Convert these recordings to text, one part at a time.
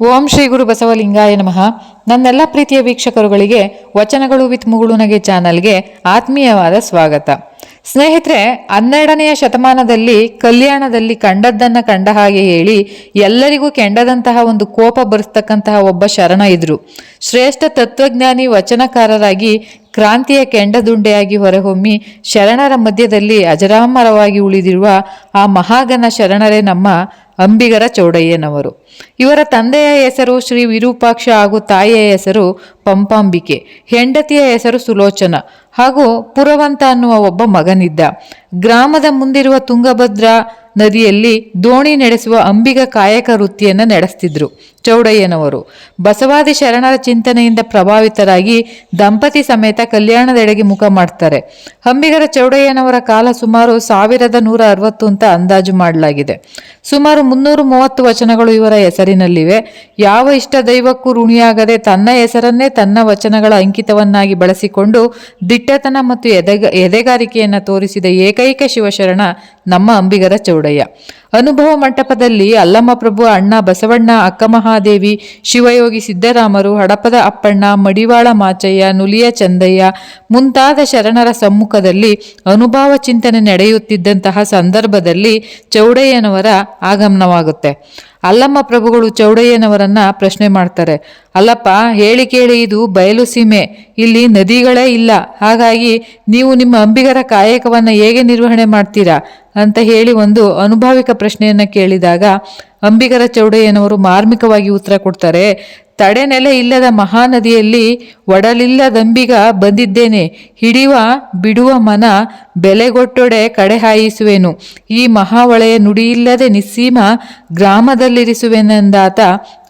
ಓಂ ಶ್ರೀ ಗುರು ಬಸವಲಿಂಗಾಯ ನಮಃ. ನನ್ನೆಲ್ಲ ಪ್ರೀತಿಯ ವೀಕ್ಷಕರುಗಳಿಗೆ, ವಚನಗಳು ವಿತ್ ಮುಗುಳುನಗೆ ಚಾನಲ್ಗೆ ಆತ್ಮೀಯವಾದ ಸ್ವಾಗತ. ಸ್ನೇಹಿತರೆ, ಹನ್ನೆರಡನೆಯ ಶತಮಾನದಲ್ಲಿ, ಕಲ್ಯಾಣದಲ್ಲಿ ಕಂಡದ್ದನ್ನ ಕಂಡ ಹಾಗೆ ಹೇಳಿ, ಎಲ್ಲರಿಗೂ ಕೆಂಡದಂತಹ ಒಂದು ಕೋಪ ಬರೆಸ್ತಕ್ಕಂತಹ ಒಬ್ಬ ಶರಣ ಇದ್ರು. ಶ್ರೇಷ್ಠ ತತ್ವಜ್ಞಾನಿ, ವಚನಕಾರರಾಗಿ, ಕ್ರಾಂತಿಯ ಕೆಂಡದುಂಡೆಯಾಗಿ ಹೊರಹೊಮ್ಮಿ, ಶರಣರ ಮಧ್ಯದಲ್ಲಿ ಅಜರಾಮರವಾಗಿ ಉಳಿದಿರುವ ಆ ಮಹಾಗನ ಶರಣರೇ ನಮ್ಮ ಅಂಬಿಗರ ಚೌಡಯ್ಯನವರು. ಇವರ ತಂದೆಯ ಹೆಸರು ಶ್ರೀ ವಿರೂಪಾಕ್ಷ ಹಾಗೂ ತಾಯಿಯ ಹೆಸರು ಪಂಪಾಂಬಿಕೆ, ಹೆಂಡತಿಯ ಹೆಸರು ಸುಲೋಚನ ಹಾಗೂ ಪುರವಂತ ಅನ್ನುವ ಒಬ್ಬ ಮಗನಿದ್ದ. ಗ್ರಾಮದ ಮುಂದಿರುವ ತುಂಗಭದ್ರಾ ನದಿಯಲ್ಲಿ ದೋಣಿ ನಡೆಸುವ ಅಂಬಿಗ ಕಾಯಕ ವೃತ್ತಿಯನ್ನು ನಡೆಸ್ತಿದ್ರು ಚೌಡಯ್ಯನವರು. ಬಸವಾದಿ ಶರಣರ ಚಿಂತನೆಯಿಂದ ಪ್ರಭಾವಿತರಾಗಿ ದಂಪತಿ ಸಮೇತ ಕಲ್ಯಾಣದೆಡೆಗೆ ಮುಖ ಮಾಡ್ತಾರೆ. ಅಂಬಿಗರ ಚೌಡಯ್ಯನವರ ಕಾಲ ಸುಮಾರು ಸಾವಿರದ ನೂರ ಅರವತ್ತು ಅಂತ ಅಂದಾಜು ಮಾಡಲಾಗಿದೆ. ಸುಮಾರು ಮುನ್ನೂರು ಮೂವತ್ತು ವಚನಗಳು ಇವರ ಹೆಸರಿನಲ್ಲಿವೆ. ಯಾವ ಇಷ್ಟ ದೈವಕ್ಕೂ ಋಣಿಯಾಗದೆ ತನ್ನ ಹೆಸರನ್ನೇ ತನ್ನ ವಚನಗಳ ಅಂಕಿತವನ್ನಾಗಿ ಬಳಸಿಕೊಂಡು ದಿಟ್ಟತನ ಮತ್ತು ಎದೆಗ, ಎದೆಗಾರಿಕೆಯನ್ನು ತೋರಿಸಿದ ಏಕೈಕ ಶಿವಶರಣ ನಮ್ಮ ಅಂಬಿಗರ ಚೌಡಯ್ಯ. ಅನುಭವ ಮಂಟಪದಲ್ಲಿ ಅಲ್ಲಮ್ಮ ಪ್ರಭು ಅಣ್ಣ ಬಸವಣ್ಣ ಅಕ್ಕಮಹಾದೇವಿ ಶಿವಯೋಗಿ ಸಿದ್ದರಾಮರು, ಹಡಪದ ಅಪ್ಪಣ್ಣ, ಮಡಿವಾಳ ಮಾಚಯ್ಯ, ನುಲಿಯ ಚಂದಯ್ಯ ಮುಂತಾದ ಶರಣರ ಸಮ್ಮುಖದಲ್ಲಿ ಅನುಭವ ಚಿಂತನೆ ನಡೆಯುತ್ತಿದ್ದಂತಹ ಸಂದರ್ಭದಲ್ಲಿ ಚೌಡಯ್ಯನವರ ಆಗಮನವಾಗುತ್ತೆ. ಅಲ್ಲಮ್ಮ ಪ್ರಭುಗಳು ಚೌಡಯ್ಯನವರನ್ನ ಪ್ರಶ್ನೆ ಮಾಡ್ತಾರೆ, ಅಲ್ಲಪ್ಪ, ಹೇಳಿ ಕೇಳಿ, ಇದು ಬಯಲು ಸೀಮೆ. ಇಲ್ಲಿ ನದಿಗಳೇ ಇಲ್ಲ. ಹಾಗಾಗಿ ನೀವು ನಿಮ್ಮ ಅಂಬಿಗರ ಕಾಯಕವನ್ನು ಹೇಗೆ ನಿರ್ವಹಣೆ ಮಾಡ್ತೀರಾ? ಅಂತ ಹೇಳಿ ಒಂದು ಅನುಭಾವಿಕ ಪ್ರಶ್ನೆಯನ್ನ ಕೇಳಿದಾಗ ಅಂಬಿಗರ ಚೌಡಯ್ಯನವರು ಮಾರ್ಮಿಕವಾಗಿ ಉತ್ತರ ಕೊಡ್ತಾರೆ ತಡೆನೆಲೆ ಇಲ್ಲದ ಮಹಾನದಿಯಲ್ಲಿ ಒಡಲಿಲ್ಲದಂಬಿಗ ಬಂದಿದ್ದೇನೆ ಹಿಡಿಯುವ ಬಿಡುವ ಮನ ಬೆಲೆಗೊಟ್ಟೊಡೆ ಕಡೆ ಹಾಯಿಸುವೆನು. ಈ ಮಹಾವಳೆಯ ನುಡಿಯಿಲ್ಲದೆ ನಿಸ್ಸೀಮ ಗ್ರಾಮದಲ್ಲಿರಿಸುವೆನೆಂದಾತ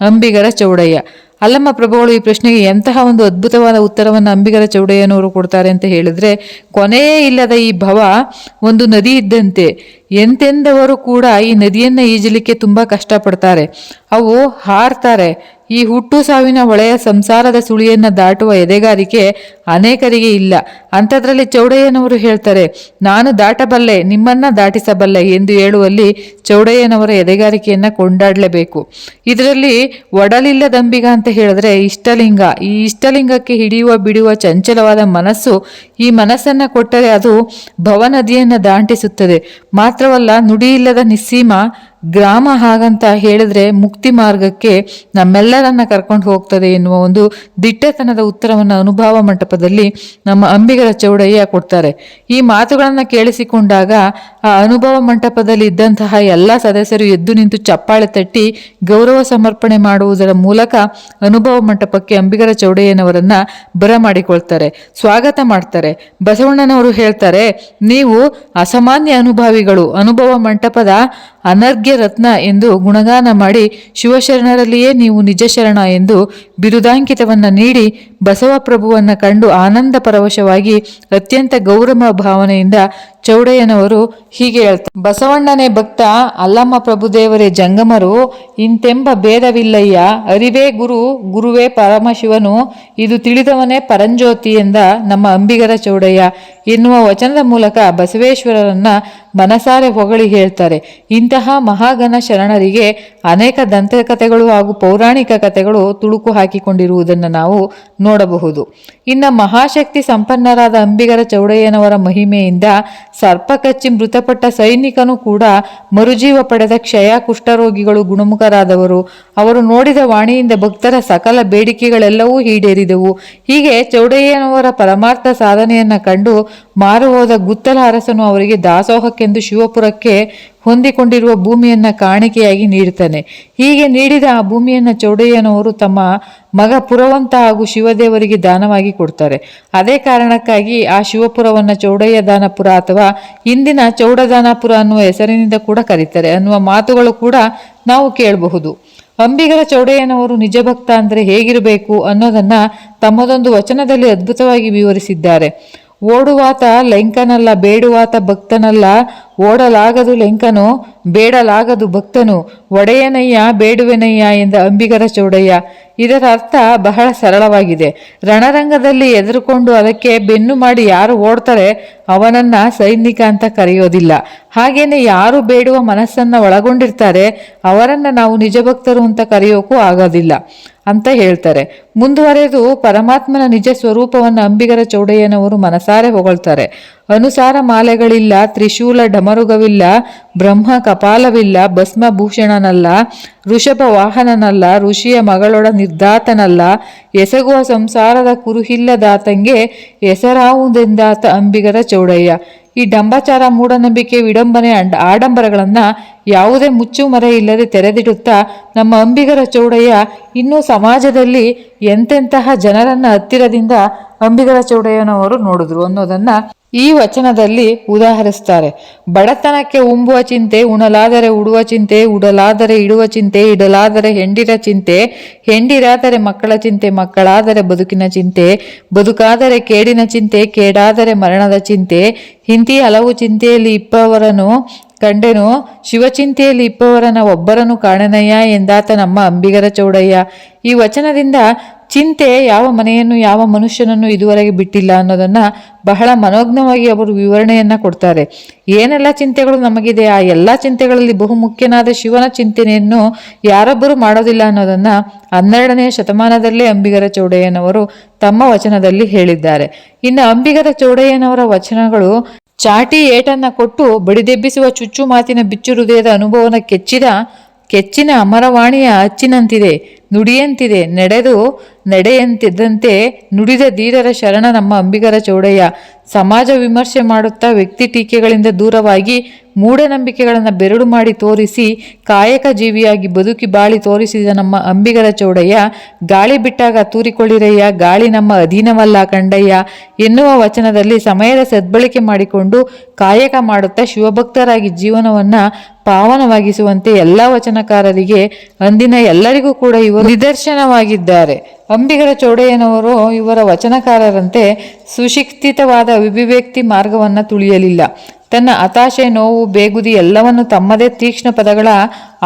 ಅಂಬಿಗರ ಚೌಡಯ್ಯ. ಅಲ್ಲಮ್ಮ ಪ್ರಭುಗಳು ಈ ಪ್ರಶ್ನೆಗೆ ಎಂತಹ ಒಂದು ಅದ್ಭುತವಾದ ಉತ್ತರವನ್ನು ಅಂಬಿಗರ ಚೌಡಯ್ಯನವರು ಕೊಡ್ತಾರೆ ಅಂತ ಹೇಳಿದ್ರೆ, ಕೊನೆಯೇ ಇಲ್ಲದ ಈ ಭವ ಒಂದು ನದಿ ಇದ್ದಂತೆ. ಎಂತೆಂದವರು ಕೂಡ ಈ ನದಿಯನ್ನು ಈಜಲಿಕ್ಕೆ ತುಂಬಾ ಕಷ್ಟಪಡ್ತಾರೆ. ಅವು ಹಾರ್ತಾರೆ. ಈ ಹುಟ್ಟು ಸಾವಿನ ಹೊಳೆಯ ಸಂಸಾರದ ಸುಳಿಯನ್ನ ದಾಟುವ ಎದೆಗಾರಿಕೆ ಅನೇಕರಿಗೆ ಇಲ್ಲ. ಅಂಥದ್ರಲ್ಲಿ ಚೌಡಯ್ಯನವರು ಹೇಳ್ತಾರೆ, ನಾನು ದಾಟಬಲ್ಲೆ, ನಿಮ್ಮನ್ನ ದಾಟಿಸಬಲ್ಲೆ ಎಂದು ಹೇಳುವಲ್ಲಿ ಚೌಡಯ್ಯನವರ ಎದೆಗಾರಿಕೆಯನ್ನು ಕೊಂಡಾಡಲೇಬೇಕು. ಇದರಲ್ಲಿ ಒಡಲಿಲ್ಲದಂಬಿಗ ಅಂತ ಹೇಳಿದ್ರೆ ಇಷ್ಟಲಿಂಗ. ಈ ಇಷ್ಟಲಿಂಗಕ್ಕೆ ಹಿಡಿಯುವ ಬಿಡುವ ಚಂಚಲವಾದ ಮನಸ್ಸು ಈ ಮನಸ್ಸನ್ನ ಕೊಟ್ಟರೆ ಅದು ಭವನದಿಯನ್ನ ದಾಟಿಸುತ್ತದೆ. ಮಾತ್ರವಲ್ಲ ನುಡಿಯಿಲ್ಲದ ನಿಸ್ಸೀಮ ಗ್ರಾಮ ಹಾಗಂತ ಹೇಳಿದ್ರೆ ಮುಕ್ತಿ ಮಾರ್ಗಕ್ಕೆ ನಮ್ಮೆಲ್ಲರನ್ನ ಕರ್ಕೊಂಡು ಹೋಗ್ತದೆ ಎನ್ನುವ ಒಂದು ದಿಟ್ಟತನದ ಉತ್ತರವನ್ನು ಅನುಭವ ಮಂಟಪದಲ್ಲಿ ನಮ್ಮ ಅಂಬಿಗರ ಚೌಡಯ್ಯ ಕೊಡ್ತಾರೆ. ಈ ಮಾತುಗಳನ್ನು ಕೇಳಿಸಿಕೊಂಡಾಗ ಆ ಅನುಭವ ಮಂಟಪದಲ್ಲಿ ಇದ್ದಂತಹ ಎಲ್ಲ ಸದಸ್ಯರು ಎದ್ದು ನಿಂತು ಚಪ್ಪಾಳೆ ತಟ್ಟಿ ಗೌರವ ಸಮರ್ಪಣೆ ಮಾಡುವುದರ ಮೂಲಕ ಅನುಭವ ಮಂಟಪಕ್ಕೆ ಅಂಬಿಗರ ಚೌಡಯ್ಯನವರನ್ನ ಬರಮಾಡಿಕೊಳ್ತಾರೆ ಸ್ವಾಗತ ಮಾಡ್ತಾರೆ. ಬಸವಣ್ಣನವರು ಹೇಳ್ತಾರೆ, ನೀವು ಅಸಾಮಾನ್ಯ ಅನುಭವಿಗಳು, ಅನುಭವ ಮಂಟಪದ ಅನರ್ಘ್ಯ ರತ್ನ ಎಂದು ಗುಣಗಾನ ಮಾಡಿ ಶಿವಶರಣರಲ್ಲಿಯೇ ನೀವು ನಿಜ ಶರಣ ಎಂದು ಬಿರುದಾಂಕಿತವನ್ನ ನೀಡಿ ಬಸವಪ್ರಭುವನ್ನ ಕಂಡು ಆನಂದ ಪರವಶವಾಗಿ ಅತ್ಯಂತ ಗೌರವ ಭಾವನೆಯಿಂದ ಚೌಡಯ್ಯನವರು ಹೀಗೆ ಹೇಳ್ತಾರೆ. ಬಸವಣ್ಣನೇ ಭಕ್ತ, ಅಲ್ಲಮ್ಮ ಪ್ರಭುದೇವರೇ ಜಂಗಮರು, ಇಂತೆಂಬ ಭೇದವಿಲ್ಲಯ್ಯ, ಅರಿವೇ ಗುರು, ಗುರುವೇ ಪರಮಶಿವನು, ಇದು ತಿಳಿದವನೇ ಪರಂಜ್ಯೋತಿ ಎಂದ ನಮ್ಮ ಅಂಬಿಗರ ಚೌಡಯ್ಯ. ಎನ್ನುವ ವಚನದ ಮೂಲಕ ಬಸವೇಶ್ವರರನ್ನ ಮನಸಾರೆ ಹೊಗಳಿ ಹೇಳ್ತಾರೆ. ಇಂತಹ ಮಹಾಗಣ ಶರಣರಿಗೆ ಅನೇಕ ದಂತಕಥೆಗಳು ಹಾಗೂ ಪೌರಾಣಿಕ ಕಥೆಗಳು ತುಳುಕು ಹಾಕಿಕೊಂಡಿರುವುದನ್ನು ನಾವು ನೋಡಬಹುದು. ಇನ್ನು ಮಹಾಶಕ್ತಿ ಸಂಪನ್ನರಾದ ಅಂಬಿಗರ ಚೌಡಯ್ಯನವರ ಮಹಿಮೆಯಿಂದ ಸರ್ಪಕಚ್ಚಿ ಮೃತಪಟ್ಟ ಸೈನಿಕನು ಕೂಡ ಮರುಜೀವ ಪಡೆದ ಕ್ಷಯ ಕುಷ್ಠರೋಗಿಗಳು ಗುಣಮುಖರಾದವರು. ಅವರು ನೋಡಿದ ವಾಣಿಯಿಂದ ಭಕ್ತರ ಸಕಲ ಬೇಡಿಕೆಗಳೆಲ್ಲವೂ ಈಡೇರಿದವು. ಹೀಗೆ ಚೌಡಯ್ಯನವರ ಪರಮಾರ್ಥ ಸಾಧನೆಯನ್ನು ಕಂಡು ಮಾರು ಹೋದ ಗುತ್ತಲ ಅರಸನು ಅವರಿಗೆ ದಾಸೋಹಕ್ಕೆಂದು ಶಿವಪುರಕ್ಕೆ ಹೊಂದಿಕೊಂಡಿರುವ ಭೂಮಿಯನ್ನು ಕಾಣಿಕೆಯಾಗಿ ನೀಡುತ್ತಾನೆ ಹೀಗೆ ನೀಡಿದ ಆ ಭೂಮಿಯನ್ನು ಚೌಡಯ್ಯನವರು ತಮ್ಮ ಮಗ ಪುರವಂತ ಹಾಗೂ ಶಿವದೇವರಿಗೆ ದಾನವಾಗಿ ಕೊಡ್ತಾರೆ. ಅದೇ ಕಾರಣಕ್ಕಾಗಿ ಆ ಶಿವಪುರವನ್ನು ಚೌಡಯ್ಯ ದಾನಪುರ ಅಥವಾ ಇಂದಿನ ಚೌಡದಾನಪುರ ಅನ್ನುವ ಹೆಸರಿನಿಂದ ಕೂಡ ಕರೀತಾರೆ. ಅನ್ನುವ ಮಾತುಗಳು ಕೂಡ ನಾವು ಕೇಳಬಹುದು. ಅಂಬಿಗರ ಚೌಡಯ್ಯನವರು ನಿಜ ಭಕ್ತ ಅಂದರೆ ಹೇಗಿರಬೇಕು ಅನ್ನೋದನ್ನ ತಮ್ಮದೊಂದು ವಚನದಲ್ಲಿ ಅದ್ಭುತವಾಗಿ ವಿವರಿಸಿದ್ದಾರೆ. ಓಡುವಾತ ಲಂಕನಲ್ಲ ಬೇಡುವಾತ ಭಕ್ತನಲ್ಲ ಓಡಲಾಗದು ಲೆಂಕನು, ಬೇಡಲಾಗದು ಭಕ್ತನು. ಒಡೆಯನಯ್ಯ, ಬೇಡುವೆನಯ್ಯ ಎಂದ ಅಂಬಿಗರ ಚೌಡಯ್ಯ. ಇದರ ಅರ್ಥ ಬಹಳ ಸರಳವಾಗಿದೆ. ರಣರಂಗದಲ್ಲಿ ಎದುರುಕೊಂಡು ಅದಕ್ಕೆ ಬೆನ್ನು ಮಾಡಿ ಯಾರು ಓಡ್ತಾರೆ, ಅವನನ್ನ ಸೈನಿಕ ಅಂತ ಕರೆಯೋದಿಲ್ಲ. ಹಾಗೇನೆ ಯಾರು ಬೇಡುವ ಮನಸ್ಸನ್ನ ಒಳಗೊಂಡಿರ್ತಾರೆ, ಅವರನ್ನ ನಾವು ನಿಜ ಭಕ್ತರು ಅಂತ ಕರೆಯೋಕ್ಕೂ ಆಗೋದಿಲ್ಲ ಅಂತ ಹೇಳ್ತಾರೆ. ಮುಂದುವರೆದು ಪರಮಾತ್ಮನ ನಿಜ ಸ್ವರೂಪವನ್ನು ಅಂಬಿಗರ ಚೌಡಯ್ಯನವರು ಮನಸಾರೆ ಹೊಗಳ್ತಾರೆ. ಅನುಸಾರ ಮಾಲೆಗಳಿಲ್ಲ, ತ್ರಿಶೂಲ ಡಮರುಗವಿಲ್ಲ, ಬ್ರಹ್ಮ ಕಪಾಲವಿಲ್ಲ, ಭಸ್ಮಭೂಷಣನಲ್ಲ, ಋಷಭ ವಾಹನನಲ್ಲ, ಋಷಿಯ ಮಗಳೊಡ ನಿರ್ಧಾತನಲ್ಲ ಎಸಗುವ ಸಂಸಾರದ ಕುರುಹಿಲ್ಲದಾತಂಗೆ ಹೆಸರಾವುದೆಂದಾತ ಅಂಬಿಗರ ಚೌಡಯ್ಯ. ಈ ಡಂಬಾಚಾರ ಮೂಢನಂಬಿಕೆ, ವಿಡಂಬನೆ ಅಂಡ್ ಆಡಂಬರಗಳನ್ನ ಯಾವುದೇ ಮುಚ್ಚುಮರೆ ಇಲ್ಲದೆ ತೆರೆದಿಡುತ್ತಾ ನಮ್ಮ ಅಂಬಿಗರ ಚೌಡಯ್ಯ ಇನ್ನೂ ಸಮಾಜದಲ್ಲಿ ಎಂತೆಂತಹ ಜನರನ್ನ ಹತ್ತಿರದಿಂದ ಅಂಬಿಗರ ಚೌಡಯ್ಯನವರು ನೋಡಿದ್ರು ಅನ್ನೋದನ್ನ ಈ ವಚನದಲ್ಲಿ ಉದಾಹರಿಸ್ತಾರೆ, ಬಡತನಕ್ಕೆ ಉಂಬುವ ಚಿಂತೆ, ಉಣಲಾದರೆ ಉಡುವ ಚಿಂತೆ, ಉಡಲಾದರೆ ಇಡುವ ಚಿಂತೆ, ಇಡಲಾದರೆ ಹೆಂಡಿರ ಚಿಂತೆ, ಹೆಂಡಿರಾದರೆ ಮಕ್ಕಳ ಚಿಂತೆ, ಮಕ್ಕಳಾದರೆ ಬದುಕಿನ ಚಿಂತೆ, ಬದುಕಾದರೆ ಕೇಡಿನ ಚಿಂತೆ, ಕೇಡಾದರೆ ಮರಣದ ಚಿಂತೆ, ಹಿಂತಿ ಹಲವು ಚಿಂತೆಯಲ್ಲಿ ಇಪ್ಪವರನು ಕಂಡೆನು ಶಿವಚಿಂತೆಯಲ್ಲಿ ಇಪ್ಪವರನ ಒಬ್ಬರನ್ನು ಕಾಣನಯ್ಯ ಎಂದಾತ ನಮ್ಮ ಅಂಬಿಗರ ಚೌಡಯ್ಯ. ಈ ವಚನದಿಂದ ಚಿಂತೆ ಯಾವ ಮನೆಯನ್ನು, ಯಾವ ಮನುಷ್ಯನನ್ನು ಇದುವರೆಗೆ ಬಿಟ್ಟಿಲ್ಲ ಅನ್ನೋದನ್ನ ಬಹಳ ಮನೋಜ್ಞವಾಗಿ ಅವರು ವಿವರಣೆಯನ್ನು ಕೊಡ್ತಾರೆ. ಏನೆಲ್ಲ ಚಿಂತೆಗಳು ನಮಗಿದೆ, ಆ ಎಲ್ಲ ಚಿಂತೆಗಳಲ್ಲಿ ಬಹುಮುಖ್ಯನಾದ ಶಿವನ ಚಿಂತನೆಯನ್ನು ಯಾರೊಬ್ಬರು ಮಾಡೋದಿಲ್ಲ ಅನ್ನೋದನ್ನ ಹನ್ನೆರಡನೇ ಶತಮಾನದಲ್ಲೇ ಅಂಬಿಗರ ಚೌಡಯ್ಯನವರು ತಮ್ಮ ವಚನದಲ್ಲಿ ಹೇಳಿದ್ದಾರೆ. ಇನ್ನು ಅಂಬಿಗರ ಚೌಡಯ್ಯನವರ ವಚನಗಳು ಚಾಟಿ ಏಟನ್ನ ಕೊಟ್ಟು ಬಡಿದೆಬ್ಬಿಸುವ ಚುಚ್ಚು ಮಾತಿನ ಬಿಚ್ಚು ಹೃದಯದ ಅನುಭವನ ಕೆಚ್ಚಿದ, ಕೆಚ್ಚಿನ ಅಮರವಾಣಿಯ ಅಚ್ಚಿನಂತಿದೆ. ನುಡಿಯಂತಿದೆ. ನಡೆದು ನಡೆಯಂತಿದ್ದಂತೆ ನುಡಿದ ಧೀರರ ಶರಣ ನಮ್ಮ ಅಂಬಿಗರ ಚೌಡಯ್ಯ. ಸಮಾಜ ವಿಮರ್ಶೆ ಮಾಡುತ್ತಾ ವ್ಯಕ್ತಿ ಟೀಕೆಗಳಿಂದ ದೂರವಾಗಿ ಮೂಢನಂಬಿಕೆಗಳನ್ನು ಬೆರಡು ಮಾಡಿ ತೋರಿಸಿ ಕಾಯಕ ಜೀವಿಯಾಗಿ ಬದುಕಿ ಬಾಳಿ ತೋರಿಸಿದ ನಮ್ಮ ಅಂಬಿಗರ ಚೌಡಯ್ಯ, ಗಾಳಿ ಬಿಟ್ಟಾಗ ತೂರಿಕೊಳ್ಳಿರಯ್ಯ, ಗಾಳಿ ನಮ್ಮ ಅಧೀನವಲ್ಲ ಕಂಡಯ್ಯ ಎನ್ನುವ ವಚನದಲ್ಲಿ ಸಮಯದ ಸದ್ಬಳಕೆ ಮಾಡಿಕೊಂಡು ಕಾಯಕ ಮಾಡುತ್ತಾ ಶಿವಭಕ್ತರಾಗಿ ಜೀವನವನ್ನ ಪಾವನವಾಗಿಸುವಂತೆ ಎಲ್ಲ ವಚನಕಾರರಿಗೆ, ಅಂದಿನ ಎಲ್ಲರಿಗೂ ಕೂಡ ಇವರು ನಿದರ್ಶನವಾಗಿದ್ದಾರೆ. ಅಂಬಿಗರ ಚೌಡಯ್ಯನವರು ಇವರ ವಚನಕಾರರಂತೆ ಸುಶಿಕ್ಷಿತವಾದ ವಿಭಿವ್ಯಕ್ತಿ ಮಾರ್ಗವನ್ನು ತುಳಿಯಲಿಲ್ಲ. ತನ್ನ ಹತಾಶೆ, ನೋವು, ಬೇಗುದಿ ಎಲ್ಲವನ್ನು ತಮ್ಮದೇ ತೀಕ್ಷ್ಣ ಪದಗಳ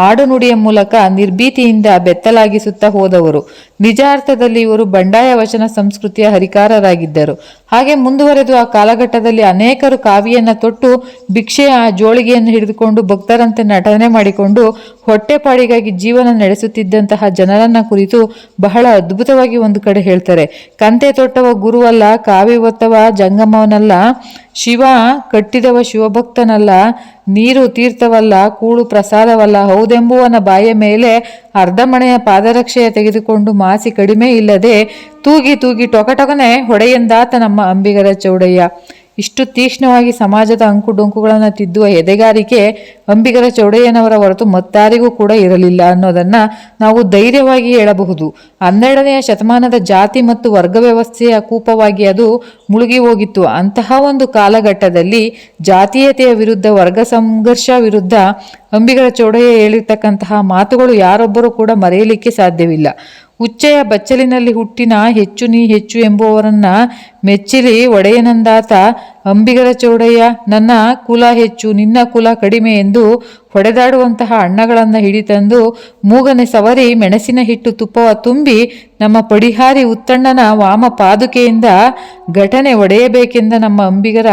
ಆಡುನುಡಿಯ ಮೂಲಕ ನಿರ್ಭೀತಿಯಿಂದ ಬೆತ್ತಲಾಗಿಸುತ್ತಾ ಹೋದವರು. ನಿಜ ಅರ್ಥದಲ್ಲಿ ಇವರು ಬಂಡಾಯ ವಚನ ಸಂಸ್ಕೃತಿಯ ಹರಿಕಾರರಾಗಿದ್ದರು. ಹಾಗೆ ಮುಂದುವರೆದು ಆ ಕಾಲಘಟ್ಟದಲ್ಲಿ ಅನೇಕರು ಕಾವಿಯನ್ನ ತೊಟ್ಟು ಭಿಕ್ಷೆಯ ಜೋಳಿಗೆಯನ್ನು ಹಿಡಿದುಕೊಂಡು ಭಕ್ತರಂತೆ ನಟನೆ ಮಾಡಿಕೊಂಡು ಹೊಟ್ಟೆಪಾಡಿಗಾಗಿ ಜೀವನ ನಡೆಸುತ್ತಿದ್ದಂತಹ ಜನರನ್ನ ಕುರಿತು ಬಹಳ ಅದ್ಭುತವಾಗಿ ಒಂದು ಕಡೆ ಹೇಳ್ತಾರೆ. ಕಂತೆ ತೊಟ್ಟವ ಗುರುವಲ್ಲ, ಕಾವಿ ಒತ್ತವ ಜಂಗಮವನಲ್ಲ, ಶಿವ ಕಟ್ಟಿದವ ಶಿವಭಕ್ತನಲ್ಲ ನೀರು ತೀರ್ಥವಲ್ಲ, ಕೂಳು ಪ್ರಸಾದವಲ್ಲ, ಹೌದೆಂಬುವನ ಬಾಯ ಮೇಲೆ ಅರ್ಧಮಣೆಯ ಪಾದರಕ್ಷೆಯ ತೆಗೆದುಕೊಂಡು ಮಾಸಿ ಕಡಿಮೆ ಇಲ್ಲದೆ ತೂಗಿ ತೂಗಿ ಟೊಕಟೊಕನೆ ಹೊಡೆಯಂದಾತ ನಮ್ಮ ಅಂಬಿಗರ ಚೌಡಯ್ಯ. ಇಷ್ಟು ತೀಕ್ಷ್ಣವಾಗಿ ಸಮಾಜದ ಅಂಕುಡೊಂಕುಗಳನ್ನು ತಿದ್ದುವ ಎದೆಗಾರಿಕೆ ಅಂಬಿಗರ ಚೌಡಯ್ಯನವರ ಹೊರತು ಮತ್ತಾರಿಗೂ ಕೂಡ ಇರಲಿಲ್ಲ ಅನ್ನೋದನ್ನು ನಾವು ಧೈರ್ಯವಾಗಿ ಹೇಳಬಹುದು. ಹನ್ನೆರಡನೆಯ ಶತಮಾನದ ಜಾತಿ ಮತ್ತು ವರ್ಗ ವ್ಯವಸ್ಥೆಯ ಕೂಪವಾಗಿ ಅದು ಮುಳುಗಿ ಹೋಗಿತ್ತು. ಅಂತಹ ಒಂದು ಕಾಲಘಟ್ಟದಲ್ಲಿ ಜಾತೀಯತೆಯ ವಿರುದ್ಧ, ವರ್ಗ ಸಂಘರ್ಷ ವಿರುದ್ಧ ಅಂಬಿಗರ ಚೌಡಯ್ಯ ಹೇಳಿರ್ತಕ್ಕಂತಹ ಮಾತುಗಳು ಯಾರೊಬ್ಬರೂ ಕೂಡ ಮರೆಯಲಿಕ್ಕೆ ಸಾಧ್ಯವಿಲ್ಲ. ಉಚ್ಚೆಯ ಬಚ್ಚಲಿನಲ್ಲಿ ಹುಟ್ಟಿನ ಹೆಚ್ಚು ನೀ ಹೆಚ್ಚು ಎಂಬುವವರನ್ನ ಮೆಚ್ಚಿಲಿ ಒಡೆಯನಂದಾತ ಅಂಬಿಗರ ಚೌಡಯ್ಯ, ನನ್ನ ಕುಲ ಹೆಚ್ಚು, ನಿನ್ನ ಕುಲ ಕಡಿಮೆ ಎಂದು ಹೊಡೆದಾಡುವಂತಹ ಅಣ್ಣಗಳನ್ನು ಹಿಡಿತಂದು ಮೂಗನೆ ಸವರಿ ಮೆಣಸಿನ ಹಿಟ್ಟು ತುಪ್ಪವ ತುಂಬಿ ನಮ್ಮ ಪಡಿಹಾರಿ ಉತ್ತಣ್ಣನ ವಾಮ ಪಾದುಕೆಯಿಂದ ಘಟನೆ ಒಡೆಯಬೇಕೆಂದ ನಮ್ಮ ಅಂಬಿಗರ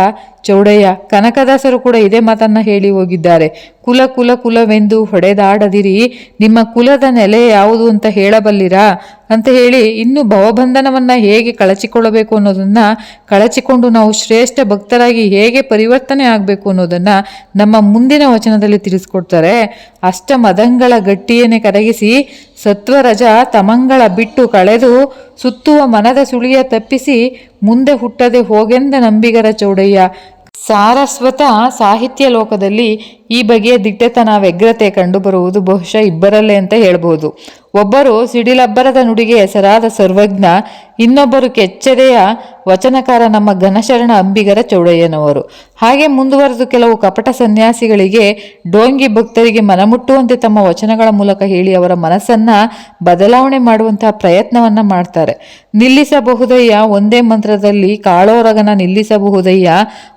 ಚೌಡಯ್ಯ. ಕನಕದಾಸರು ಕೂಡ ಇದೇ ಮಾತನ್ನ ಹೇಳಿ ಹೋಗಿದ್ದಾರೆ. ಕುಲ ಕುಲ, ಕುಲವೆಂದು ಹೊಡೆದಾಡದಿರಿ. ನಿಮ್ಮ ಕುಲದ ನೆಲೆ ಯಾವುದು ಅಂತ ಹೇಳಬಲ್ಲಿರಾ? ಅಂತ ಹೇಳಿ ಇನ್ನು ಭವಬಂಧನವನ್ನು ಹೇಗೆ ಕಳಚಿಕೊಳ್ಳಬೇಕು ಅನ್ನೋದನ್ನ ಕಳಚಿಕೊಂಡು ನಾವು ಶ್ರೇಷ್ಠ ಭಕ್ತರಾಗಿ ಹೇಗೆ ಪರಿವರ್ತನೆ ಆಗಬೇಕು ಅನ್ನೋದನ್ನ ನಮ್ಮ ಮುಂದಿನ ವಚನದಲ್ಲಿ ತಿಳಿಸ್ಕೊಡ್ತಾರೆ. ಅಷ್ಟ ಮದಂಗಳ ಗಟ್ಟಿಯನ್ನೇ ಕರಗಿಸಿ ಸತ್ವರಜ ತಮಂಗಳ ಬಿಟ್ಟು ಕಳೆದು ಸುತ್ತುವ ಮನದ ಸುಳಿಯ ತಪ್ಪಿಸಿ ಮುಂದೆ ಹುಟ್ಟದೆ ಹೋಗೆಂದ ನಂಬಿಗರ ಚೌಡಯ್ಯ. ಸಾರಸ್ವತ ಸಾಹಿತ್ಯ ಲೋಕದಲ್ಲಿ ಈ ಬಗೆಯ ದಿಟ್ಟತನ ವ್ಯಗ್ರತೆ ಕಂಡುಬರುವುದು ಬಹುಶಃ ಇಬ್ಬರಲ್ಲೇ ಅಂತ ಹೇಳ್ಬೋದು. ಒಬ್ಬರು ಸಿಡಿಲಬ್ಬರದ ನುಡಿಗೆ ಹೆಸರಾದ ಸರ್ವಜ್ಞ ಇನ್ನೊಬ್ಬರು ಕೆಚ್ಚದೆಯ ವಚನಕಾರ ನಮ್ಮ ಘನಶರಣ ಅಂಬಿಗರ ಚೌಡಯ್ಯನವರು. ಹಾಗೆ ಮುಂದುವರೆದು ಕೆಲವು ಕಪಟ ಸನ್ಯಾಸಿಗಳಿಗೆ ಡೋಂಗಿ ಭಕ್ತರಿಗೆ ಮನಮುಟ್ಟುವಂತೆ ತಮ್ಮ ವಚನಗಳ ಮೂಲಕ ಹೇಳಿ ಅವರ ಮನಸ್ಸನ್ನ ಬದಲಾವಣೆ ಮಾಡುವಂತಹ ಪ್ರಯತ್ನವನ್ನ ಮಾಡ್ತಾರೆ. ನಿಲ್ಲಿಸಬಹುದಯ್ಯ? ಒಂದೇ ಮಂತ್ರದಲ್ಲಿ ಕಾಳೋರಗನ ನಿಲ್ಲಿಸಬಹುದಯ್ಯ?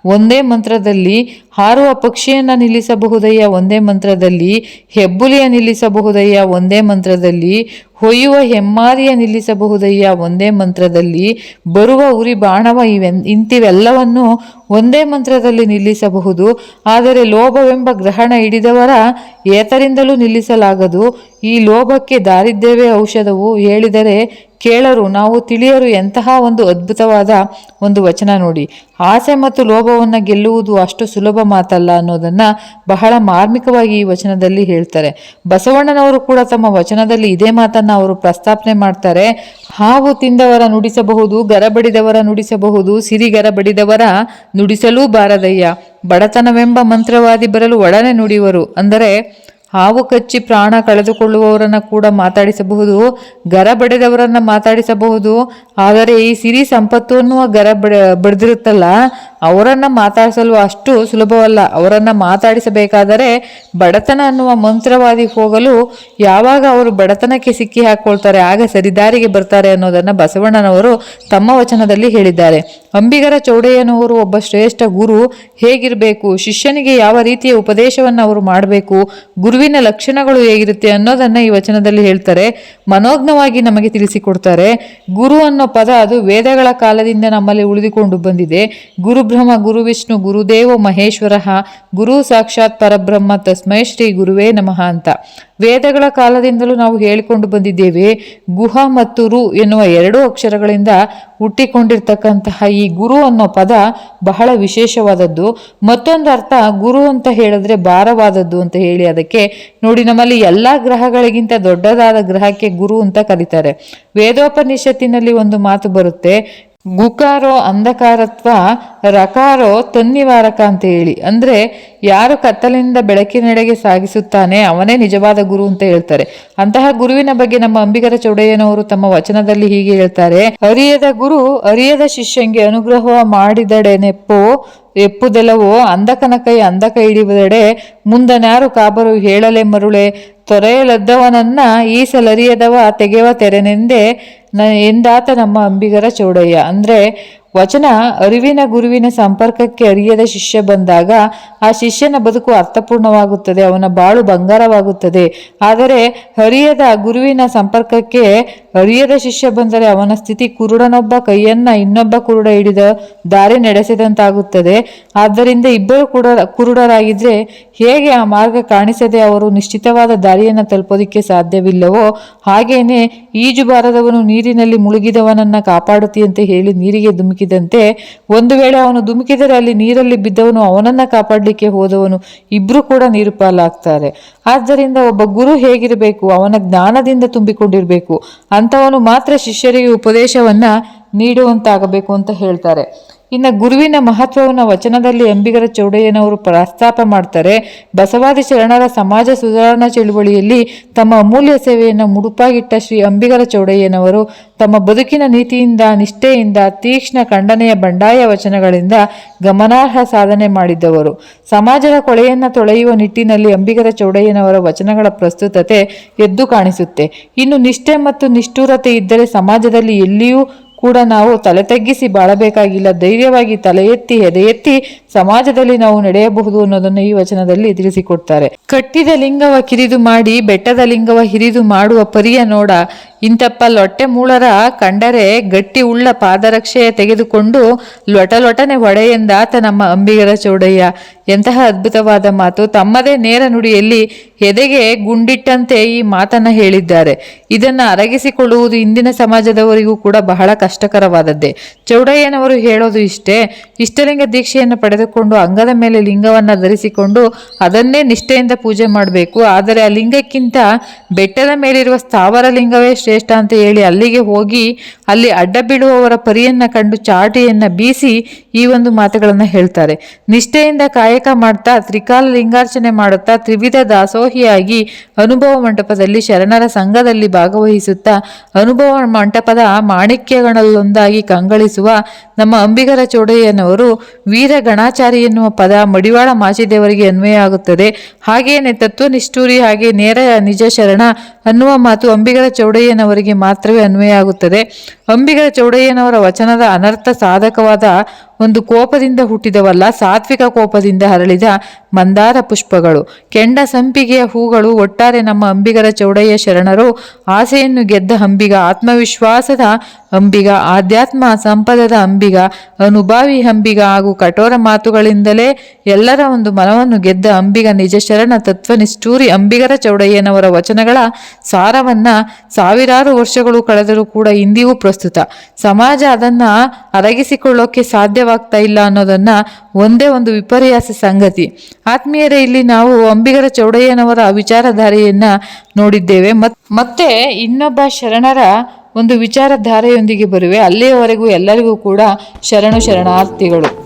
ಒಂದೇ ಮಂತ್ರದಲ್ಲಿ ಹಾರುವ ಪಕ್ಷಿಯನ್ನ ನಿಲ್ಲಿಸಬಹುದಯ್ಯ? ಒಂದೇ ಮಂತ್ರದಲ್ಲಿ ಹೆಬ್ಬುಲಿಯ ನಿಲ್ಲಿಸಬಹುದಯ್ಯ? ಒಂದೇ ಮಂತ್ರದಲ್ಲಿ ಹೊಯ್ಯುವ ಹೆಮ್ಮಾರಿಯ ನಿಲ್ಲಿಸಬಹುದಯ್ಯ ಒಂದೇ ಮಂತ್ರದಲ್ಲಿ ಬರುವ ಉರಿ ಬಾಣವ ಇವೆನ್ ಇಂತಿವೆಲ್ಲವನ್ನು ಒಂದೇ ಮಂತ್ರದಲ್ಲಿ ನಿಲ್ಲಿಸಬಹುದು, ಆದರೆ ಲೋಭವೆಂಬ ಗ್ರಹಣ ಹಿಡಿದವರ ಏತರಿಂದಲೂ ನಿಲ್ಲಿಸಲಾಗದು. ಈ ಲೋಭಕ್ಕೆ ದಾರಿದ್ದೇವೆ ಔಷಧವು ಹೇಳಿದರೆ ಕೇಳರು, ನಾವು ತಿಳಿಯರು ಎಂತಹ ಒಂದು ಅದ್ಭುತವಾದ ಒಂದು ವಚನ ನೋಡಿ. ಆಸೆ ಮತ್ತು ಲೋಭವನ್ನು ಗೆಲ್ಲುವುದು ಅಷ್ಟು ಸುಲಭ ಮಾತಲ್ಲ ಅನ್ನೋದನ್ನು ಬಹಳ ಮಾರ್ಮಿಕವಾಗಿ ಈ ವಚನದಲ್ಲಿ ಹೇಳ್ತಾರೆ. ಬಸವಣ್ಣನವರು ಕೂಡ ತಮ್ಮ ವಚನದಲ್ಲಿ ಇದೇ ಮಾತನ್ನು ಅವರು ಪ್ರಸ್ತಾಪನೆ ಮಾಡ್ತಾರೆ. ಹಾವು ತಿಂದವರ ನುಡಿಸಬಹುದು, ಗರಬಡಿದವರ ನುಡಿಸಬಹುದು ಸಿರಿಗರ ಬಡಿದವರ ನುಡಿಸಲೂ ಬಾರದಯ್ಯ ಬಡತನವೆಂಬ ಮಂತ್ರವಾದಿ ಬರಲು ಒಡನೆ ನುಡಿಯುವರು. ಅಂದರೆ, ಹಾವು ಕಚ್ಚಿ ಪ್ರಾಣ ಕಳೆದುಕೊಳ್ಳುವವರನ್ನ ಕೂಡ ಮಾತಾಡಿಸಬಹುದು, ಗರ ಬಡಿದವರನ್ನ ಮಾತಾಡಿಸಬಹುದು. ಆದರೆ, ಈ ಸಿರಿ ಸಂಪತ್ತು ಅನ್ನುವ ಗರ ಬಡ, ಬಡ್ದಿರುತ್ತಲ್ಲ ಅವರನ್ನ ಮಾತಾಡಿಸಲು ಅಷ್ಟು ಸುಲಭವಲ್ಲ. ಅವರನ್ನು ಮಾತಾಡಿಸಬೇಕಾದರೆ ಬಡತನ ಅನ್ನುವ ಮಂತ್ರವಾದಿ ಹೋಗಲು ಯಾವಾಗ ಅವರು ಬಡತನಕ್ಕೆ ಸಿಕ್ಕಿ ಹಾಕ್ಕೊಳ್ತಾರೆ ಆಗ ಸರಿದಾರಿಗೆ ಬರ್ತಾರೆ ಅನ್ನೋದನ್ನ ಬಸವಣ್ಣನವರು ತಮ್ಮ ವಚನದಲ್ಲಿ ಹೇಳಿದ್ದಾರೆ. ಅಂಬಿಗರ ಚೌಡಯ್ಯನವರು ಒಬ್ಬ ಶ್ರೇಷ್ಠ ಗುರು, ಹೇಗಿರಬೇಕು, ಶಿಷ್ಯನಿಗೆ ಯಾವ ರೀತಿಯ ಉಪದೇಶವನ್ನು ಅವರು ಮಾಡಬೇಕು, ಗುರುವಿನ ಲಕ್ಷಣಗಳು ಹೇಗಿರುತ್ತೆ ಅನ್ನೋದನ್ನ ಈ ವಚನದಲ್ಲಿ ಹೇಳ್ತಾರೆ. ಮನೋಜ್ಞವಾಗಿ ನಮಗೆ ತಿಳಿಸಿಕೊಡ್ತಾರೆ, ಗುರು ಅನ್ನೋ ಪದ ಅದು ವೇದಗಳ ಕಾಲದಿಂದ ನಮ್ಮಲ್ಲಿ ಉಳಿದುಕೊಂಡು ಬಂದಿದೆ. ಗುರುಬ್ರಹ್ಮ ಗುರು ವಿಷ್ಣು ಗುರುದೇವ ಮಹೇಶ್ವರ, ಗುರು ಸಾಕ್ಷಾತ್ ಪರಬ್ರಹ್ಮ, ತಸ್ಮೈ ಶ್ರೀ ಗುರುವೇ ನಮಃ ಅಂತ. ವೇದಗಳ ಕಾಲದಿಂದಲೂ ನಾವು ಹೇಳಿಕೊಂಡು ಬಂದಿದ್ದೇವೆ, ಗುಹ ಮತ್ತು ರು ಎನ್ನುವ ಎರಡೂ ಅಕ್ಷರಗಳಿಂದ ಹುಟ್ಟಿಕೊಂಡಿರ್ತಕ್ಕಂತಹ ಈ ಗುರು ಅನ್ನೋ ಪದ ಬಹಳ ವಿಶೇಷವಾದದ್ದು. ಮತ್ತೊಂದು ಅರ್ಥ ಗುರು ಅಂತ ಹೇಳಿದ್ರೆ ಭಾರವಾದದ್ದು ಅಂತ ಹೇಳಿ ಅದಕ್ಕೆ, ನೋಡಿ ನಮ್ಮಲ್ಲಿ ಎಲ್ಲ ಗ್ರಹಗಳಿಗಿಂತ ದೊಡ್ಡದಾದ ಗ್ರಹಕ್ಕೆ ಗುರು ಅಂತ ಕರೀತಾರೆ. ವೇದೋಪನಿಷತ್ತಿನಲ್ಲಿ ಒಂದು ಮಾತು ಬರುತ್ತೆ, ಗುಕಾರೋ ಅಂಧಕಾರತ್ವ ರಕಾರೋ ತನ್ನಿವಾರಕ ಅಂತ ಹೇಳಿ ಅಂದ್ರೆ ಯಾರು ಕತ್ತಲಿನಿಂದ ಬೆಳಕಿನೆಡೆಗೆ ಸಾಗಿಸುತ್ತಾನೆ, ಅವನೇ ನಿಜವಾದ ಗುರು ಅಂತ ಹೇಳ್ತಾರೆ. ಅಂತಹ ಗುರುವಿನ ಬಗ್ಗೆ ನಮ್ಮ ಅಂಬಿಗರ ಚೌಡಯ್ಯನವರು ತಮ್ಮ ವಚನದಲ್ಲಿ ಹೀಗೆ ಹೇಳ್ತಾರೆ, ಅರಿಯದ ಗುರು ಅರಿಯದ ಶಿಷ್ಯಂಗೆ ಅನುಗ್ರಹ ಮಾಡಿದಡೆನೆಪ್ಪು ಎಪ್ಪುದೆಲವೋ ಅಂಧಕನ ಕೈ ಅಂಧಕ ಹಿಡಿಯುವುದೆಡೆ ಮುಂದನಾರು ಕಾಬರು ಹೇಳಲೆ ಮರುಳೆ, ತೊರೆಯಲದ್ದವನನ್ನ ಈ ಸಲರಿಯದವ ತೆಗೆವ ತೆರೆನೆಂದೇ ನ ಎಂದಾತ ನಮ್ಮ ಅಂಬಿಗರ ಚೌಡಯ್ಯ. ಅಂದ್ರೆ ವಚನ ಅರಿವಿನ ಗುರುವಿನ ಸಂಪರ್ಕಕ್ಕೆ ಅರಿಯದ ಶಿಷ್ಯ ಬಂದಾಗ ಆ ಶಿಷ್ಯನ ಬದುಕು ಅರ್ಥಪೂರ್ಣವಾಗುತ್ತದೆ, ಅವನ ಬಾಳು ಬಂಗಾರವಾಗುತ್ತದೆ. ಆದರೆ ಹರಿಯದ ಗುರುವಿನ ಸಂಪರ್ಕಕ್ಕೆ ಅರಿಯದ ಶಿಷ್ಯ ಬಂದರೆ ಅವನ ಸ್ಥಿತಿ ಕುರುಡನೊಬ್ಬ ಕೈಯನ್ನ ಇನ್ನೊಬ್ಬ ಕುರುಡ ಹಿಡಿದ ದಾರಿ ನಡೆಸಿದಂತಾಗುತ್ತದೆ. ಆದ್ದರಿಂದ ಇಬ್ಬರು ಕೂಡ ಕುರುಡರಾಗಿದ್ರೆ ಹೇಗೆ ಆ ಮಾರ್ಗ ಕಾಣಿಸದೆ ಅವರು ನಿಶ್ಚಿತವಾದ ದಾರಿಯನ್ನು ತಲುಪೋದಿಕ್ಕೆ ಸಾಧ್ಯವಿಲ್ಲವೋ, ಹಾಗೇನೆ ಈಜು ಬಾರದವನು ನೀರಿನಲ್ಲಿ ಮುಳುಗಿದವನನ್ನ ಕಾಪಾಡುತ್ತಿ ಅಂತ ಹೇಳಿ ನೀರಿಗೆ ಧುಮುಕಿದಂತೆ ಒಂದು ವೇಳೆ ಅವನು ಧುಮುಕಿದರೆ ಅಲ್ಲಿ ನೀರಲ್ಲಿ ಬಿದ್ದವನು ಅವನನ್ನ ಕಾಪಾಡಲಿಕ್ಕೆ ಹೋದವನು, ಇಬ್ರು ಕೂಡ ನೀರು ಪಾಲಾಗ್ತಾರೆ. ಆದ್ದರಿಂದ ಒಬ್ಬ ಗುರು ಹೇಗಿರಬೇಕು? ಅವನ ಜ್ಞಾನದಿಂದ ತುಂಬಿಕೊಂಡಿರಬೇಕು. ಅಂಥವನು ಮಾತ್ರ ಶಿಷ್ಯರಿಗೆ ಉಪದೇಶವನ್ನ ನೀಡುವಂತಾಗಬೇಕು ಅಂತ ಹೇಳ್ತಾರೆ. ಇನ್ನು ಗುರುವಿನ ಮಹತ್ವವನ್ನು ವಚನದಲ್ಲಿ ಅಂಬಿಗರ ಚೌಡಯ್ಯನವರು ಪ್ರಸ್ತಾಪ ಮಾಡ್ತಾರೆ, ಬಸವಾದಿ ಶರಣರ ಸಮಾಜ ಸುಧಾರಣಾ ಚಳುವಳಿಯಲ್ಲಿ ತಮ್ಮ ಅಮೂಲ್ಯ ಸೇವೆಯನ್ನು ಮುಡುಪಾಗಿಟ್ಟ ಶ್ರೀ ಅಂಬಿಗರ ಚೌಡಯ್ಯನವರು ತಮ್ಮ ಬದುಕಿನ ನೀತಿಯಿಂದ, ನಿಷ್ಠೆಯಿಂದ, ತೀಕ್ಷ್ಣ ಖಂಡನೆಯ ಬಂಡಾಯ ವಚನಗಳಿಂದ ಗಮನಾರ್ಹ ಸಾಧನೆ ಮಾಡಿದ್ದವರು. ಸಮಾಜದ ಕೊಳೆಯನ್ನು ತೊಳೆಯುವ ನಿಟ್ಟಿನಲ್ಲಿ ಅಂಬಿಗರ ಚೌಡಯ್ಯನವರ ವಚನಗಳ ಪ್ರಸ್ತುತತೆ ಎದ್ದು ಕಾಣಿಸುತ್ತೆ. ಇನ್ನು ನಿಷ್ಠೆ ಮತ್ತು ನಿಷ್ಠುರತೆ ಇದ್ದರೆ ಸಮಾಜದಲ್ಲಿ ಎಲ್ಲಿಯೂ ಕೂಡ ನಾವು ತಲೆ ತಗ್ಗಿಸಿ ಬಾಳಬೇಕಾಗಿಲ್ಲ. ಧೈರ್ಯವಾಗಿ ತಲೆ ಎತ್ತಿ, ಎದೆ ಎತ್ತಿ ಸಮಾಜದಲ್ಲಿ ನಾವು ನಡೆಯಬಹುದು ಅನ್ನೋದನ್ನು ಈ ವಚನದಲ್ಲಿ ತಿಳಿಸಿಕೊಡ್ತಾರೆ. ಕಟ್ಟಿದ ಲಿಂಗವ ಕಿರಿದು ಮಾಡಿ, ಬೆಟ್ಟದ ಲಿಂಗವ ಹಿರಿದು ಮಾಡುವ ಪರಿಯ ನೋಡ ಇಂತಪ್ಪ ಲೊಟ್ಟೆ ಮೂಳರ ಕಂಡರೆ ಗಟ್ಟಿ ಉಳ್ಳ ಪಾದರಕ್ಷೆಯ ತೆಗೆದುಕೊಂಡು ಲೊಟ ಲೊಟನೆ ಒಡೆಯೆಂದಾತ ನಮ್ಮ ಅಂಬಿಗರ ಚೌಡಯ್ಯ. ಎಂತಹ ಅದ್ಭುತವಾದ ಮಾತು. ತಮ್ಮದೇ ನೇರ ನುಡಿಯಲ್ಲಿ ಎದೆಗೆ ಗುಂಡಿಟ್ಟಂತೆ ಈ ಮಾತನ್ನ ಹೇಳಿದ್ದಾರೆ. ಇದನ್ನ ಅರಗಿಸಿಕೊಳ್ಳುವುದು ಇಂದಿನ ಸಮಾಜದವರಿಗೂ ಕೂಡ ಬಹಳ ಕಷ್ಟಕರವಾದದ್ದೇ. ಚೌಡಯ್ಯನವರು ಹೇಳೋದು ಇಷ್ಟೇ, ಇಷ್ಟಲಿಂಗ ದೀಕ್ಷೆಯನ್ನು ಪಡೆದುಕೊಂಡು ಅಂಗದ ಮೇಲೆ ಲಿಂಗವನ್ನ ಧರಿಸಿಕೊಂಡು ಅದನ್ನೇ ನಿಷ್ಠೆಯಿಂದ ಪೂಜೆ ಮಾಡಬೇಕು. ಆದರೆ ಆ ಲಿಂಗಕ್ಕಿಂತ ಬೆಟ್ಟದ ಮೇಲಿರುವ ಸ್ಥಾವರ ಲಿಂಗವೇ ಶ್ರೇಷ್ಠ ಅಂತ ಹೇಳಿ ಅಲ್ಲಿಗೆ ಹೋಗಿ ಅಲ್ಲಿ ಅಡ್ಡ ಬೀಳುವವರ ಪರಿಯನ್ನ ಕಂಡು ಚಾಟಿಯನ್ನ ಬೀಸಿ ಈ ಒಂದು ಮಾತುಗಳನ್ನು ಹೇಳ್ತಾರೆ. ನಿಷ್ಠೆಯಿಂದ ಕಾಯಕ ಮಾಡ್ತಾ ತ್ರಿಕಾಲ ಲಿಂಗಾರ್ಚನೆ ಮಾಡುತ್ತಾ ತ್ರಿವಿಧ ದಾಸೋಹಿಯಾಗಿ ಅನುಭವ ಮಂಟಪದಲ್ಲಿ ಶರಣರ ಸಂಘದಲ್ಲಿ ಭಾಗವಹಿಸುತ್ತಾ ಅನುಭವ ಮಂಟಪದ ಮಾಣಿಕ್ಯಗಳಲ್ಲೊಂದಾಗಿ ಕಂಗಳಿಸುವ ನಮ್ಮ ಅಂಬಿಗರ ಚೌಡಯ್ಯನವರು ವೀರ ಗಣಾಚಾರಿ ಎನ್ನುವ ಪದ ಮಡಿವಾಳ ಮಾಚಿದೇವರಿಗೆ ಅನ್ವಯ ಆಗುತ್ತದೆ ತತ್ವ ನಿಷ್ಠೂರಿ ಹಾಗೆ ನೇರ ನಿಜ ಶರಣ ಅನ್ನುವ ಮಾತು ಅಂಬಿಗರ ಚೌಡಯ್ಯನವರಿಗೆ ಮಾತ್ರವೇ ಅನ್ವಯ ಆಗುತ್ತದೆ ಅಂಬಿಗರ ಚೌಡಯ್ಯನವರ ವಚನದ ಅನರ್ಥ ಸಾಧಕವಾದ ಒಂದು ಕೋಪದಿಂದ ಹುಟ್ಟಿದವಲ್ಲ, ಸಾತ್ವಿಕ ಕೋಪದಿಂದ ಹರಳಿದ ಮಂದಾರ ಪುಷ್ಪಗಳು. ಕೆಂಡ ಸಂಪಿಗೆಯ ಹೂಗಳು ಒಟ್ಟಾರೆ ನಮ್ಮ ಅಂಬಿಗರ ಚೌಡಯ್ಯ ಶರಣರು. ಆಸೆಯನ್ನು ಗೆದ್ದ ಅಂಬಿಗ, ಆತ್ಮವಿಶ್ವಾಸದ ಅಂಬಿಗ, ಆಧ್ಯಾತ್ಮ ಸಂಪದದ ಅಂಬಿಗ, ಅನುಭಾವಿ ಅಂಬಿಗ ಹಾಗೂ ಕಠೋರ ಮಾತುಗಳಿಂದಲೇ ಎಲ್ಲರ ಒಂದು ಮನವನ್ನು ಗೆದ್ದ ಅಂಬಿಗ ನಿಜ ಶರಣ ತತ್ವನಿಷ್ಠೂರಿ ಅಂಬಿಗರ ಚೌಡಯ್ಯನವರ ವಚನಗಳ ಸಾರವನ್ನ ಸಾವಿರಾರು ವರ್ಷಗಳು ಕಳೆದರೂ ಕೂಡ ಇಂದಿಗೂ ಪ್ರಸ್ತುತ. ಸಮಾಜ ಅದನ್ನ ಅರಗಿಸಿಕೊಳ್ಳೋಕೆ ಸಾಧ್ಯವಾಗ್ತಾ ಇಲ್ಲ ಅನ್ನೋದನ್ನ ಒಂದೇ ಒಂದು ವಿಪರ್ಯಾಸ ಸಂಗತಿ. ಆತ್ಮೀಯರೇ, ಇಲ್ಲಿ ನಾವು ಅಂಬಿಗರ ಚೌಡಯ್ಯನವರ ವಿಚಾರಧಾರೆಯನ್ನ ನೋಡಿದ್ದೇವೆ. ಮತ್- ಮತ್ತೆ ಇನ್ನೊಬ್ಬ ಶರಣರ ಒಂದು ವಿಚಾರಧಾರೆಯೊಂದಿಗೆ ಬರುವೆ. ಅಲ್ಲಿಯವರೆಗೂ ಎಲ್ಲರಿಗೂ ಕೂಡ ಶರಣು ಶರಣಾರ್ಥಿಗಳು.